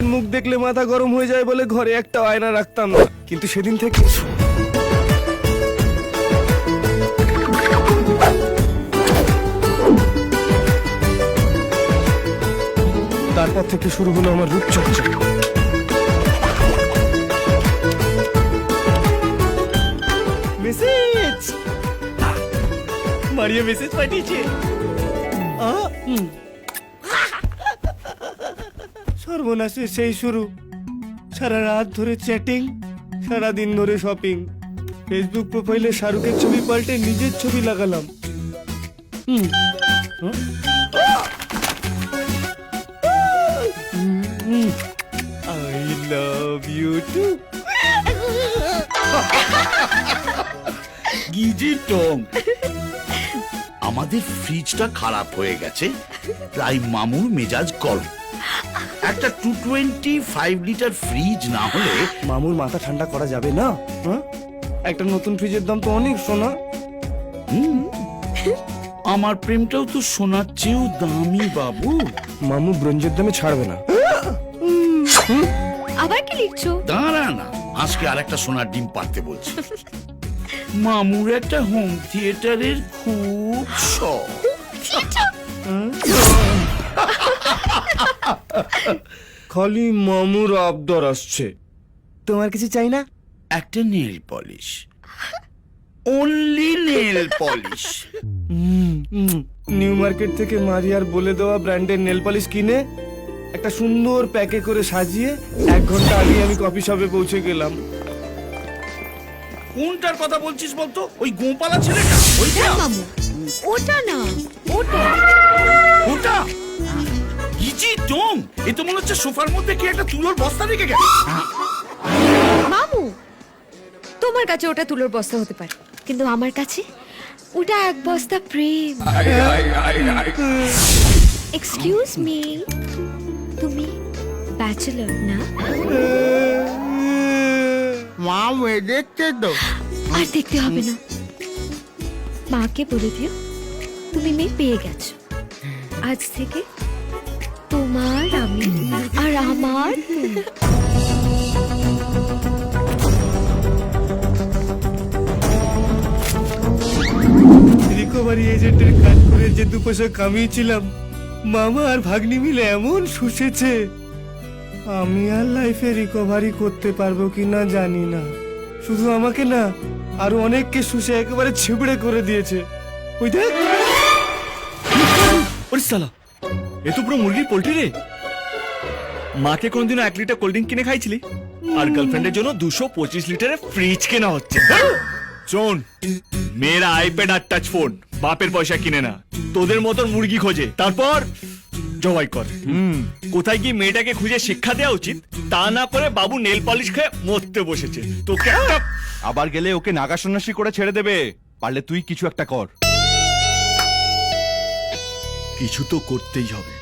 মুখ দেখলে মাথা গরম হয়ে যায় বলে ঘরে একটা আয়না রাখতাম না। কিন্তু সেদিন থেকে তারপর থেকে শুরু হলো আমার রূপচর্চা। মেসেজ মারিয়া মেসেজ পাঠিয়েছে। আ। সর্বনাশে সেই শুরু। সারা রাত ধরে চ্যাটিং, সারা দিন ধরে শপিং। ফেসবুক প্রোফাইলে শাহরুখের ছবি পাল্টে নিজের ছবি লাগালাম। হুম। I love you গিজি টং, আমাদের ফ্রিজটা খারাপ হয়ে গেছে। তাই মামুর মেজাজ গরম। একটা two twenty five litre fridge না হলে মামুর মাথা ঠান্ডা করা যাবে না হ্যাঁ? একটা নতুন ফ্রিজের দাম তো অনেক সোনা। হুম, আমার প্রেমটাও তো সোনার চেয়েও দামি বাবু। মামু ব্রঞ্জের দামে ছাড়বে না। আবার কি লিখছো? দাঁড়া না আজকে আর একটা সোনার ডিম পারতে বলছি। মামুর একটা হোম থিয়েটারের খুব শখ। খালি মামুর আবদার আসছে। তোমার কিছু চাই না? একটা nail polish. Only nail polish New Market থেকে মারিয়ার বলে দেওয়া ব্র্যান্ডের নেল পলিশ কিনে একটা সুন্দর প্যাকে করে সাজিয়ে এক ঘণ্টা আগে আমি কফি শপে পৌঁছে গেলাম। কোনটার কথা বলছিস বলতো? ওই গোপালা ছেলেটা? ওইটা মামু। ওটা না ওটা এ তো মনে হচ্ছে সোফার মধ্যে কি একটা তুলোর বস্তা রেখে গেছে। মামু তোমার কাছে ওটা তুলোর বস্তা হতে পারে কিন্তু আমার কাছে ওটা এক বস্তা প্রেম। এক্সকিউজ মি তুমি ব্যাচেলর না? মা মেয়ে দেখছে তো। আর দেখতে হবে না। মাকে বলে দিও তুমি মেয়ে পেয়ে গেছো। আজ থেকে তোমার আমার? রিকভারি এজেন্টের কাজ করে যে দু পয়সা কামিয়েছিলাম মামা আর ভাগ্নি মিলে এমন শুষেছে। আমি আর লাইফে রিকভারি করতে পারব কিনা জানি না। শুধু আমাকে না আরও অনেককে শুষে একেবারে ছিবড়ে করে দিয়েছে। ওই দেখ! ওরে সালা এ তো পুরো মুরগির পোল্ট্রি রে। মাকে কোনদিনও এক লিটার কোল্ড ড্রিঙ্ক কিনে খাইছিলি? আর গার্লফ্রেন্ডের জন্য দুশো পঁচিশ লিটারের ফ্রিজ কেনা হচ্ছে। শোন মেয়েরা আইপ্যাড আর টাচ ফোন বাপের পয়সা কিনে না। তোদের মতন মুরগি খোঁজে। তারপর জবাই কর। কোথায় গিয়ে মেয়েটাকে খুঁজে শিক্ষা দেওয়া উচিত তা না করে বাবু নেল পলিশ খেয়ে মরতে বসেছে। তোকে একটা আবার গেলে ওকে নাগা সন্ন্যাসী করে ছেড়ে দেবে। পারলে তুই কিছু একটা কর। কিছু তো করতেই হবে।